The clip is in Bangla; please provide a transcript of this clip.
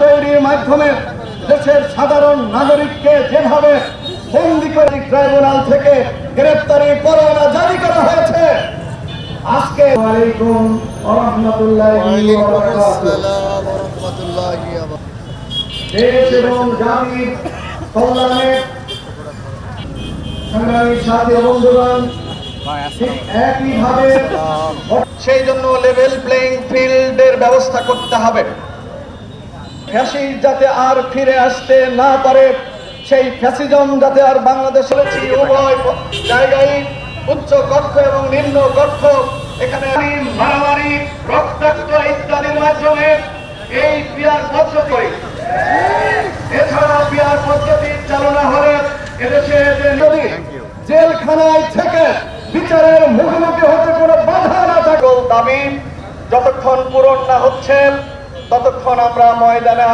তৈরির মাধ্যমে দেশের সাধারণ নাগরিককে যেভাবে বন্দি ট্রাইব্যুনাল থেকে গ্রেপ্তারি পরোয়ানা জারি করা হয়েছে, আজকে দেশ এবং জাতির কল্যাণে সংগ্রামী সাথী বন্ধুগণ সেই জন্য লেভেল প্লেইং ফিল্ডের ব্যবস্থা করতে হবে। ফ্যাসিস্ট যাতে আর ফিরে আসতে না পারে, সেই ফ্যাসিজম যাতে আর বাংলাদেশ চলেছি উভয় জায়গায় উচ্চ কক্ষ এবং নিম্ন কক্ষ, এখানে মারামারি, রক্তাক্ত ইত্যাদির মাধ্যমে এই বিয়ার পদ্ধতি এছাড়া বিয়ার পদ্ধতি চালনা হলে এদেশে জেলখানায় থেকে বিচারের মুখোমুখি হতে কোনো বাধা না থাকল দাবি যতক্ষণ পূরণ না হচ্ছে ততক্ষণ আমরা ময়দানে